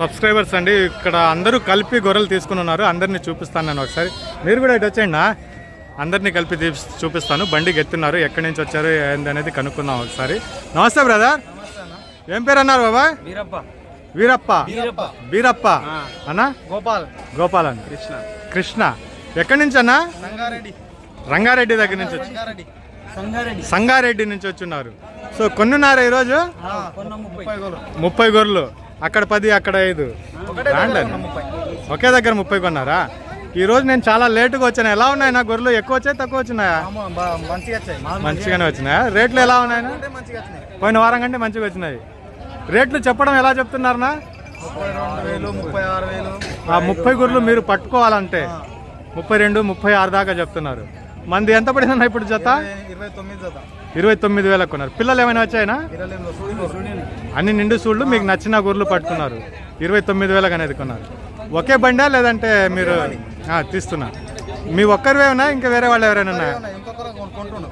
Subscribers అండి ఇక్కడ అందరూ కలిపి గొర్రెలు తీసుకుని ఉన్నారు అందరినీ చూపిస్తాను నేను ఒకసారి. మీరు కూడా ఇటు వచ్చేయండి అందరినీ కలిపి చూపిస్తాను. బండికి ఎత్తున్నారు ఎక్కడి నుంచి వచ్చారు ఏంది అనేది కనుక్కుందాం ఒకసారి. నమస్తే బ్రదర్. ఏం పేరు అన్నారు బాబా? వీరప్ప. వీరప్ప. వీరప్ప. అన్న? గోపాల్. గోపాలన్ కృష్ణ. కృష్ణ. ఎక్కడి నుంచి అన్న? సంగారెడ్డి రంగారెడ్డి దగ్గర నుంచి వచ్చి సంగారెడ్డి. నుంచి వచ్చున్నారు సో కొన్నున్నారు ఈరోజు? ముప్పై గొర్రెలు. అక్కడ పది అక్కడ ఐదు. రాండి ఒకే దగ్గర ముప్పై కొన్నారా? ఈ రోజు నేను చాలా లేటుగా వచ్చాను? ఎలా ఉన్నాయి నా గొర్రెలు? ఎక్కువ వచ్చాయి తక్కువ వచ్చినాయా? మంచిగానే వచ్చినాయా? రేట్లు ఎలా వచ్చినాయి. పోయిన వారం కంటే మంచిగా వచ్చినాయి. రేట్లు చెప్పడం ఎలా చెప్తున్నారనా ముప్పై గొర్రెలు మీరు పట్టుకోవాలంటే ముప్పై రెండు ముప్పై ఆరు దాకా చెప్తున్నారు. మంది ఎంత పడిందన్న ఇప్పుడు జత? ఇరవై- ఇరవై తొమ్మిది వేలకు కొన్నారు. పిల్లలు ఏమైనా వచ్చాయినా? అన్ని నిండు సూళ్ళు మీకు నచ్చిన గొర్రెలు పట్టుకున్నారు. ఇరవై తొమ్మిది వేలకు అనేది కొన్నారు. ఒకే బండా లేదంటే మీరు ఆ, తీస్తున్నా. మీ ఒక్కరివేనా ఇంకా వేరే వాళ్ళు ఎవరైనా ఉన్నాయా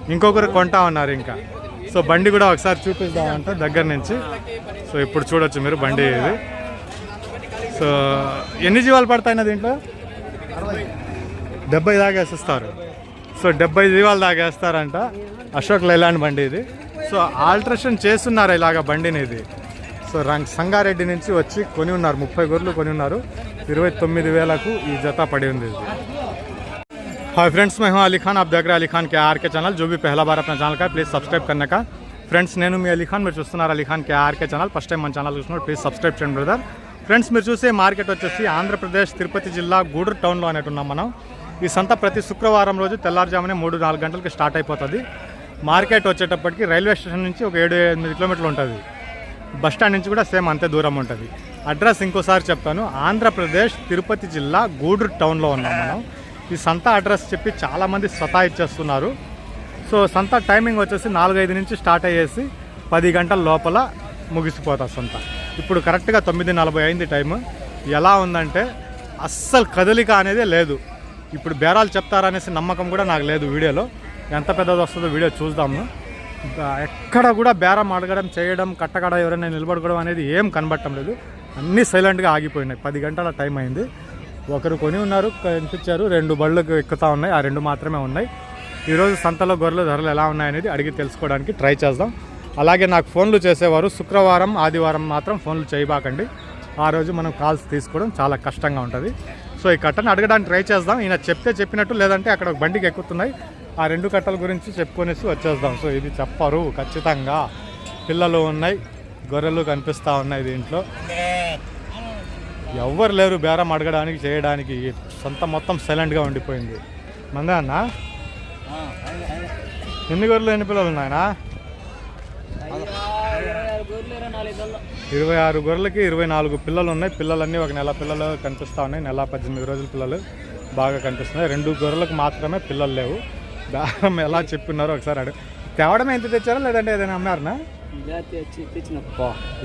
ఇంకొకరు కొంటా ఉన్నారు ఇంకా. సో బండి కూడా ఒకసారి చూపిద్దామంటే దగ్గర నుంచి. సో ఇప్పుడు చూడొచ్చు మీరు బండి ఇది. సో ఎన్ని జీవాలు పడతాయి దీంట్లో? డెబ్బై దాకా వేసిస్తారు. సో డెబ్బై దీవాలు దాగేస్తారంట అశోక్ లైలాండ్ బండి ఇది. సో ఆల్ట్రేషన్ చేస్తున్నారు ఇలాగ బండిని ఇది. సో రంగ్ సంగారెడ్డి నుంచి వచ్చి కొని ఉన్నారు ముప్పై గొర్రెలు కొని ఉన్నారు. ఇరవై తొమ్మిది వేలకు ఈ జత పడి ఉంది ఇది. హాయ్ ఫ్రెండ్స్ మేము అలీ ఖాన్ దగ్గర Ali Khan K R K channel జోబీ బీ బార్ అప్నా ఛానల్ కా ప్లీజ్ సబ్స్క్రైబ్ కన్నాక ఫ్రెండ్స్ నేను మీ అలీ ఖాన్ మీరు చూస్తున్నారు Ali Khan K R K channel first time మన ఛానల్ చూస్తున్నారు ప్లీజ్ సబ్స్క్రైబ్ చేయండి బ్రదర్ ఫ్రెండ్స్ మీరు చూసే మార్కెట్ వచ్చేసి ఆంధ్రప్రదేశ్ తిరుపతి జిల్లా గూడూరు టౌన్లో అనేటున్నాం మనం ఈ సంత ప్రతి శుక్రవారం రోజు తెల్లారుజామునే మూడు నాలుగు గంటలకి స్టార్ట్ అయిపోతుంది. మార్కెట్ వచ్చేటప్పటికి రైల్వే స్టేషన్ నుంచి ఒక ఏడు ఎనిమిది కిలోమీటర్లు ఉంటుంది. బస్ స్టాండ్ నుంచి కూడా సేమ్ అంతే దూరం ఉంటుంది. అడ్రస్ ఇంకోసారి చెప్తాను. ఆంధ్రప్రదేశ్ తిరుపతి జిల్లా గూడూరు టౌన్లో ఉన్నాం మనం. ఈ సంత అడ్రస్ చెప్పి చాలామంది సతాయిచ్చేస్తున్నారు సో సంత టైమింగ్ వచ్చేసి నాలుగైదు నుంచి స్టార్ట్ అయ్యేసి పది గంటల లోపల ముగిసిపోతా సంత. ఇప్పుడు కరెక్ట్గా తొమ్మిది నలభై అయింది టైము. ఎలా ఉందంటే అస్సలు కదలిక అనేది లేదు. ఇప్పుడు బేరాలు చెప్తారనేసి నమ్మకం కూడా నాకు లేదు వీడియోలో. ఎంత పెద్దది వస్తుందో వీడియో చూద్దాము. ఎక్కడ కూడా బేరం అడగడం చేయడం కట్టకడ ఎవరైనా నిలబడుకోవడం అనేది ఏం కనబడటం లేదు. అన్నీ సైలెంట్గా ఆగిపోయినాయి. పది గంటల టైం అయింది. ఒకరు కొని ఉన్నారు కనిపించారు. రెండు బళ్ళకు ఎక్కుతా ఉన్నాయి. ఆ రెండు మాత్రమే ఉన్నాయి. ఈరోజు సంతలో గొర్రెల ధరలు ఎలా ఉన్నాయనేది అడిగి తెలుసుకోవడానికి ట్రై చేద్దాం. అలాగే నాకు ఫోన్లు చేసేవారు. శుక్రవారం ఆదివారం మాత్రం ఫోన్లు చేయబాకండి. ఆ రోజు మనం కాల్స్ తీసుకోవడం చాలా కష్టంగా ఉంటుంది. సో ఈ కట్టను అడగడానికి ట్రై చేద్దాం. ఈయన చెప్తే చెప్పినట్టు లేదంటే అక్కడ ఒక బండికి ఎక్కుతున్నాయి. ఆ రెండు కట్టల గురించి చెప్పుకొనేసి వచ్చేద్దాం. సో ఇది చెప్పరు ఖచ్చితంగా. పిల్లలు ఉన్నాయి గొర్రెలు కనిపిస్తూ ఉన్నాయి దీంట్లో. ఎవ్వరు లేరు బేరం అడగడానికి చేయడానికి. సొంత మొత్తం సైలెంట్గా ఉండిపోయింది. మందే అన్న? ఎన్ని గొర్రెలు ఎన్ని పిల్లలు ఉన్నాయనా ఇరవై ఆరు గొర్రెలకి ఇరవై నాలుగు పిల్లలు ఉన్నాయి. పిల్లలన్నీ ఒక నెల పిల్లలు కనిపిస్తూ ఉన్నాయి. నెల పద్దెనిమిది రోజుల పిల్లలు బాగా కనిపిస్తున్నాయి. రెండు గొర్రెలకు మాత్రమే పిల్లలు లేవు. బేరం ఎలా చెప్పినారో ఒకసారి అడుగు. తేవడం ఎంత తెచ్చారా? లేదంటే ఏదైనా అమ్మారనా?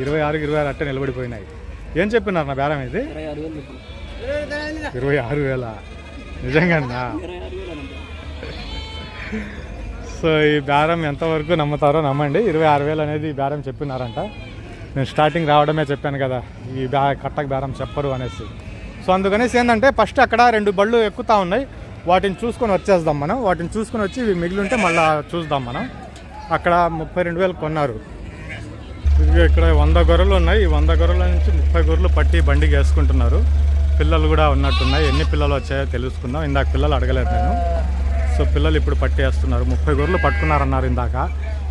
ఇరవై ఆరు ఇరవై ఆరు అట్టే నిలబడిపోయినాయి. ఏం చెప్పినారు నా బేరం ఇది? ఇరవై ఆరు వేల నిజంగా సో ఈ బేరం ఎంతవరకు నమ్ముతారో నమ్మండి. ఇరవై ఆరు వేలు అనేది ఈ బేరం చెప్పినారంట. నేను స్టార్టింగ్ రావడమే చెప్పాను కదా ఈ బ్యా కట్టకు బేరం చెప్పరు అనేసి. సో అందుకనేసి ఏంటంటే ఫస్ట్ అక్కడ రెండు బళ్ళు ఎక్కుతా ఉన్నాయి. వాటిని చూసుకొని వచ్చేద్దాం మనం. వాటిని చూసుకొని వచ్చి ఇవి మిగిలి ఉంటే మళ్ళీ చూద్దాం మనం. అక్కడ ముప్పై రెండు వేలు కొన్నారు. ఇక్కడ వంద గొర్రెలు ఉన్నాయి. ఈ వంద గొర్రెల నుంచి ముప్పై గొర్రెలు పట్టి బండికి వేసుకుంటున్నారు పిల్లలు కూడా ఉన్నట్టున్నాయి. ఎన్ని పిల్లలు వచ్చాయో తెలుసుకుందాం. ఇందాక పిల్లలు అడగలేదు నేను. సో పిల్లలు ఇప్పుడు పట్టేస్తున్నారు. ముప్పై గొర్రెలు పట్టుకున్నారన్నారు ఇందాక.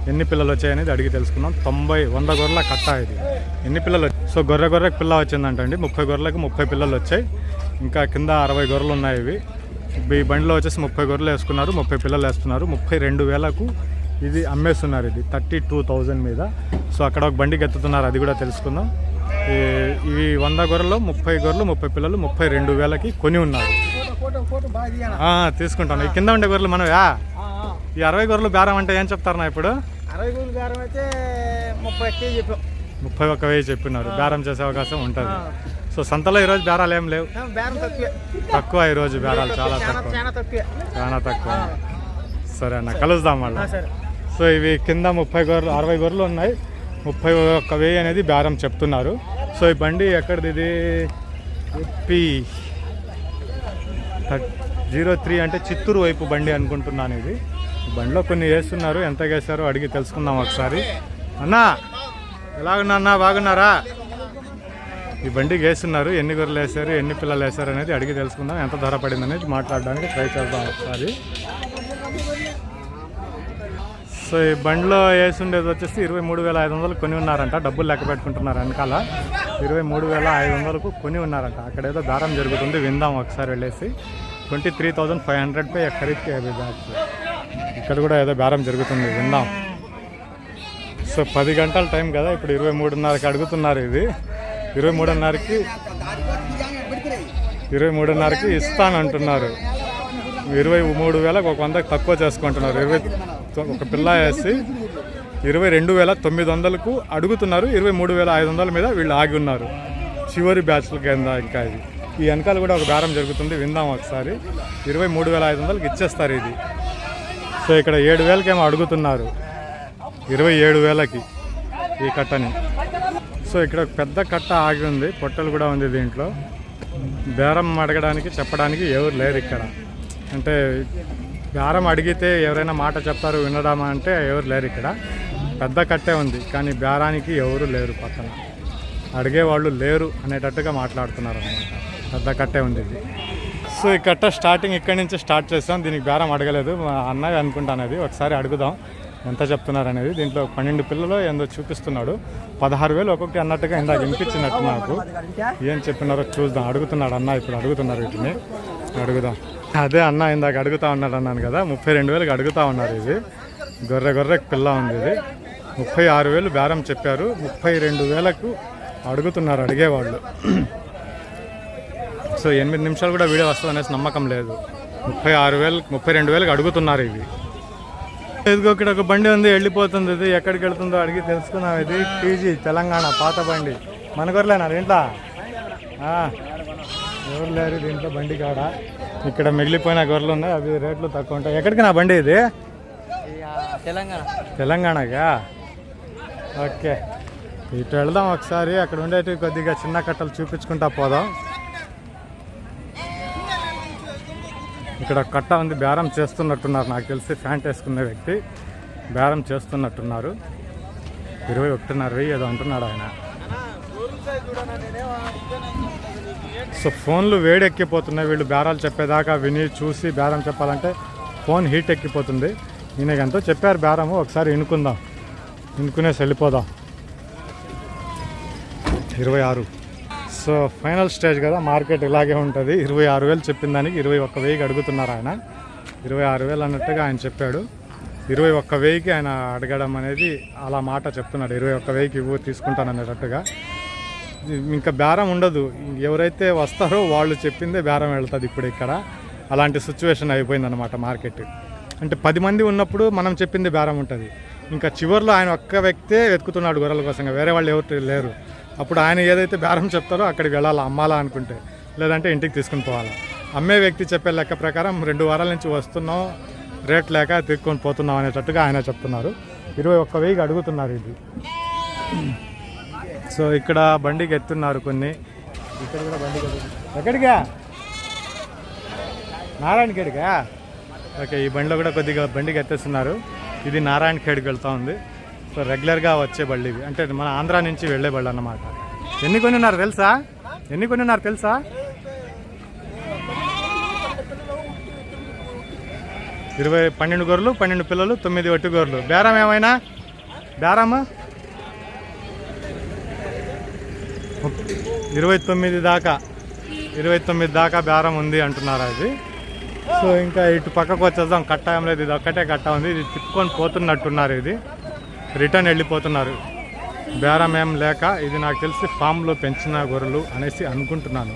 ఎన్ని పిల్లలు వచ్చాయనేది అడిగి తెలుసుకుందాం. తొంభై వంద గొర్రెల కట్ట ఇది. ఎన్ని పిల్లలు సో గొర్రె గొర్రెకి పిల్ల వచ్చిందంటండి ముప్పై గొర్రెలకు ముప్పై పిల్లలు వచ్చాయి. ఇంకా కింద అరవై గొర్రెలు ఉన్నాయి ఇవి. ఈ బండిలో వచ్చేసి ముప్పై గొర్రెలు వేసుకున్నారు. ముప్పై పిల్లలు వేస్తున్నారు. ముప్పై రెండు వేలకు ఇది అమ్మేస్తున్నారు ఇది. థర్టీ టూ థౌజండ్ మీద. సో అక్కడ ఒక బండికి ఎత్తుతున్నారు అది కూడా తెలుసుకుందాం. ఈ- ఇవి వంద గొర్రెలు ముప్పై గొర్రెలు ముప్పై పిల్లలు ముప్పై రెండు వేలకి కొని ఉన్నారు. తీసుకుంటాను. ఈ కింద ఉండే గొర్రెలు మనవా ఈ అరవై గొర్రెలు బేరం అంటే ఏం చెప్తారు నా ఇప్పుడు? అరవై గోలు బేరం అయితే ముప్పై కేజీ చెప్పాం ముప్పై ఒక్క వెయ్యి చెప్పినారు. బేరం చేసే అవకాశం ఉంటుంది. సో సంతలో ఈరోజు బేరాలు ఏం లేవు. తక్కువే. ఈరోజు బేరాలు చాలా తక్కువ. చాలా తక్కువే. సరే అన్న కలుద్దాం మళ్ళీ. సో ఇవి కింద ముప్పై గొర్రెలు అరవై గొర్రెలు ఉన్నాయి. ముప్పై ఒక్క వెయ్యి అనేది బేరం చెప్తున్నారు. సో ఈ బండి ఎక్కడిది ఇది? జీరో త్రీ అంటే చిత్తూరు వైపు బండి అనుకుంటున్నాను ఇది. బండిలో కొన్ని వేస్తున్నారు. ఎంత వేసారో అడిగి తెలుసుకుందాం ఒకసారి. అన్నా ఎలాగున్నా అన్నా? బాగున్నారా? ఈ బండికి వేస్తున్నారు. ఎన్ని గొర్రెలు వేసారు ఎన్ని పిల్లలు వేసారు అనేది అడిగి తెలుసుకుందాం. ఎంత ధర పడింది అనేది మాట్లాడడానికి ట్రై చేద్దాం ఒకసారి. సో ఈ బండిలో వేసి ఉండేది వచ్చేసి ఇరవై మూడు వేల ఐదు వందలు కొని ఉన్నారంట. డబ్బులు లెక్క పెట్టుకుంటున్నారు వెనకాల. ఇరవై మూడు వేల ఐదు వందలకు కొని ఉన్నారంట. అక్కడ ఏదో దారం జరుగుతుంది విందాం ఒకసారి వెళ్ళేసి. Twenty three thousand five hundred పై ఖరీద్కి అవి బ్యాచ్. ఇక్కడ కూడా ఏదో బేరం జరుగుతుంది విందాం. సో పది గంటల టైం కదా ఇప్పుడు ఇరవై మూడున్నరకి అడుగుతున్నారు ఇది. ఇరవై మూడున్నరకి ఇరవై మూడున్నరకి ఇస్తానంటున్నారు. ఇరవై మూడు వేలకు ఒక వందకి తక్కువ చేసుకుంటున్నారు. ఇరవై ఒక పిల్ల వేసి ఇరవై రెండు వేల తొమ్మిది వందలకు అడుగుతున్నారు. ఇరవై మూడు వేల ఐదు వందల మీద వీళ్ళు ఆగి ఉన్నారు. చివరి బ్యాచ్ల కింద ఇంకా ఇది. ఈ వెనకాల కూడా ఒక బేరం జరుగుతుంది. విందాం ఒకసారి. ఇరవై మూడు వేల ఐదు వందలకి ఇచ్చేస్తారు ఇది. సో ఇక్కడ ఏడు వేలకేమో అడుగుతున్నారు. ఇరవై ఏడు వేలకి ఈ కట్టని. సో ఇక్కడ ఒక పెద్ద కట్ట ఆగి ఉంది. పొట్టలు కూడా ఉంది దీంట్లో. బేరం అడగడానికి చెప్పడానికి ఎవరు లేరు ఇక్కడ. అంటే బేరం అడిగితే ఎవరైనా మాట చెప్తారు వినడమా అంటే ఎవరు లేరు ఇక్కడ. పెద్ద కట్టే ఉంది కానీ బేరానికి ఎవరు లేరు పక్కన. అడిగేవాళ్ళు లేరు అనేటట్టుగా మాట్లాడుతున్నారు అనమాట పెద్ద కట్టే ఉంది ఇది. సో ఈ కట్ట స్టార్టింగ్ ఇక్కడి నుంచి స్టార్ట్ చేస్తాం. దీనికి బేరం అడగలేదు. మా అన్నయ్య అనుకుంటా అనేది ఒకసారి అడుగుదాం. ఎంత చెప్తున్నారు అనేది దీంట్లో పన్నెండు పిల్లలు ఏందో చూపిస్తున్నాడు. పదహారు వేలు ఒక్కొక్కటి అన్నట్టుగా ఇందాక వినిపించినట్టు నాకు ఏం చెప్పినారో చూద్దాం. అడుగుతున్నాడు అన్న ఇప్పుడు అడుగుతున్నారు వీటిని. అడుగుదాం. అదే అన్న ఇందాక అడుగుతా ఉన్నాడు అన్నాను కదా. ముప్పై రెండు వేలకు అడుగుతా ఉన్నారు ఇది. గొర్రె గొర్రె పిల్ల ఉంది ఇది. ముప్పై ఆరు వేలు బేరం చెప్పారు. ముప్పై రెండు వేలకు అడుగుతున్నారు అడిగేవాళ్ళు. సో ఎనిమిది నిమిషాలు కూడా వీడియో వస్తుంది అనేసి నమ్మకం లేదు. ముప్పై ఆరు వేలు ముప్పై రెండు వేలకు అడుగుతున్నారు ఇవి. ఇదిగో ఇక్కడ ఒక బండి ఉంది వెళ్ళిపోతుంది ఇది. ఎక్కడికి వెళ్తుందో అడిగి తెలుసుకున్నాం ఇది. టీజీ తెలంగాణ పాత బండి. మన గొర్రెలేనా దీంట్లో ఆ, ఎవరు లేరు దీంట్లో బండి కాడ. ఇక్కడ మిగిలిపోయిన గొర్రెలు ఉన్నాయి అవి రేట్లు తక్కువ ఉంటాయి. ఎక్కడికి నా బండి ఇది? తెలంగాణ. తెలంగాణగా ఓకే. ఇటు వెళ్దాం ఒకసారి. అక్కడ ఉండేటివి కొద్దిగా చిన్న కట్టలు చూపించుకుంటా పోదాం. ఇక్కడ కట్ట ఉంది. బేరం చేస్తున్నట్టున్నారు. నాకు తెలిసి ఫ్యాంట్ వేసుకున్న వ్యక్తి బేరం చేస్తున్నట్టున్నారు. ఇరవై ఒకటిన్నర వెయ్యి ఏదో అంటున్నాడు ఆయన. సో ఫోన్లు వేడెక్కిపోతున్నాయి. వీళ్ళు బేరాలు చెప్పేదాకా విని చూసి బేరం చెప్పాలంటే ఫోన్ హీట్ ఎక్కిపోతుంది. ఈయనకి ఎంతో చెప్పారు బేరము. ఒకసారి వినుకుందాం. వినుకునేసి వెళ్ళిపోదాం ఇరవై ఆరు. సో ఫైనల్ స్టేజ్ కదా మార్కెట్ ఇలాగే ఉంటుంది. ఇరవై ఆరు వేలు చెప్పిన దానికి ఇరవై ఒక్క వెయ్యికి అడుగుతున్నారు ఆయన. ఇరవై ఆరు వేలు అన్నట్టుగా ఆయన చెప్పాడు. ఇరవై ఒక్క వెయ్యికి ఆయన అడగడం అనేది అలా మాట చెప్తున్నాడు. ఇరవై ఒక్క వెయ్యికి ఇవ్వు తీసుకుంటాను అనేటట్టుగా ఇంకా బేరం ఉండదు. ఎవరైతే వస్తారో వాళ్ళు చెప్పిందే బేరం వెళ్తుంది ఇప్పుడు ఇక్కడ. అలాంటి సిచ్యువేషన్ అయిపోయిందన్నమాట మార్కెట్. అంటే పది మంది ఉన్నప్పుడు మనం చెప్పింది బేరం ఉంటుంది. ఇంకా చివరిలో ఆయన ఒక్క వ్యక్తే వెతుకుతున్నాడు గొర్రెల కోసం వేరే వాళ్ళు ఎవరు లేరు. అప్పుడు ఆయన ఏదైతే బేరం చెప్తారో అక్కడికి వెళ్ళాలి అమ్మాలా అనుకుంటే లేదంటే ఇంటికి తీసుకుని పోవాలి. అమ్మే వ్యక్తి చెప్పే లెక్క ప్రకారం రెండు వారాల నుంచి వస్తున్నాం రేట్ లేక తీసుకొని పోతున్నాం అనేటట్టుగా ఆయన చెప్తున్నారు. ఇరవై ఒక్క వెయ్యికి అడుగుతున్నారు ఇది. సో ఇక్కడ బండికి ఎత్తున్నారు కొన్ని. ఇక్కడ కూడా బండి ఎక్కడికా? నారాయణ ఓకే ఈ బండిలో కూడా కొద్దిగా బండికి ఎత్తేస్తున్నారు. ఇది నారాయణ ఖేడ్కి వెళ్తా ఉంది. సో రెగ్యులర్గా వచ్చే బళ్ళు ఇవి. అంటే మన ఆంధ్ర నుంచి వెళ్ళే బళ్ళు అన్నమాట. ఎన్ని కొన్ని ఉన్నారు తెలుసా? ఎన్ని కొన్ని ఉన్నారు తెలుసా? ఇరవై పన్నెండు గొర్రెలు పన్నెండు పిల్లలు తొమ్మిది ఒట్టి గొర్రెలు. బేరం ఏమైనా? బేరమ్మా ఇరవై తొమ్మిది దాకా. ఇరవై తొమ్మిది దాకా బేరం ఉంది అంటున్నారు అది సో ఇంకా ఇటు పక్కకు వచ్చేద్దాం. కట్ట ఏం లేదు. ఇది ఒక్కటే కట్ట ఉంది. ఇది తిప్పుకొని పోతున్నట్టున్నారు ఇది. రిటర్న్ వెళ్ళిపోతున్నారు. బేరం ఏం లేక ఇది నాకు తెలిసి ఫామ్లో పెంచిన గొర్రెలు అనేసి అనుకుంటున్నాను.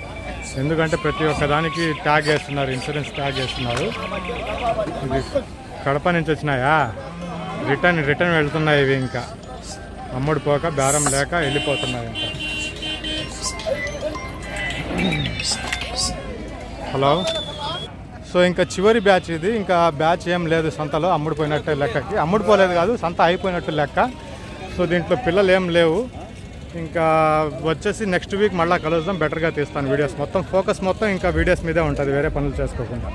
ఎందుకంటే ప్రతి ఒక్క దానికి ట్యాగ్ వేస్తున్నారు. ఇన్సూరెన్స్ ట్యాగ్ వేస్తున్నారు. ఇది కడప నుంచి వచ్చినాయా? రిటర్న్ రిటర్న్ వెళ్తున్నాయి ఇవి ఇంకా. అమ్ముడు పోక బేరం లేక వెళ్ళిపోతున్నాయి ఇంకా. హలో సో ఇంకా చివరి బ్యాచ్ ఇది. ఇంకా బ్యాచ్ ఏం లేదు సంతలో అమ్ముడిపోయినట్టు లెక్కకి. అమ్ముడుపోలేదు కాదు సంత అయిపోయినట్టు లెక్క. సో దీంట్లో పిల్లలు ఏం లేవు. ఇంకా వచ్చేసి నెక్స్ట్ వీక్ మళ్ళీ కలుద్దాం బెటర్గా తీస్తాను వీడియోస్. మొత్తం ఫోకస్ మొత్తం ఇంకా వీడియోస్ మీదే ఉంటుంది వేరే పనులు చేసుకోకుండా.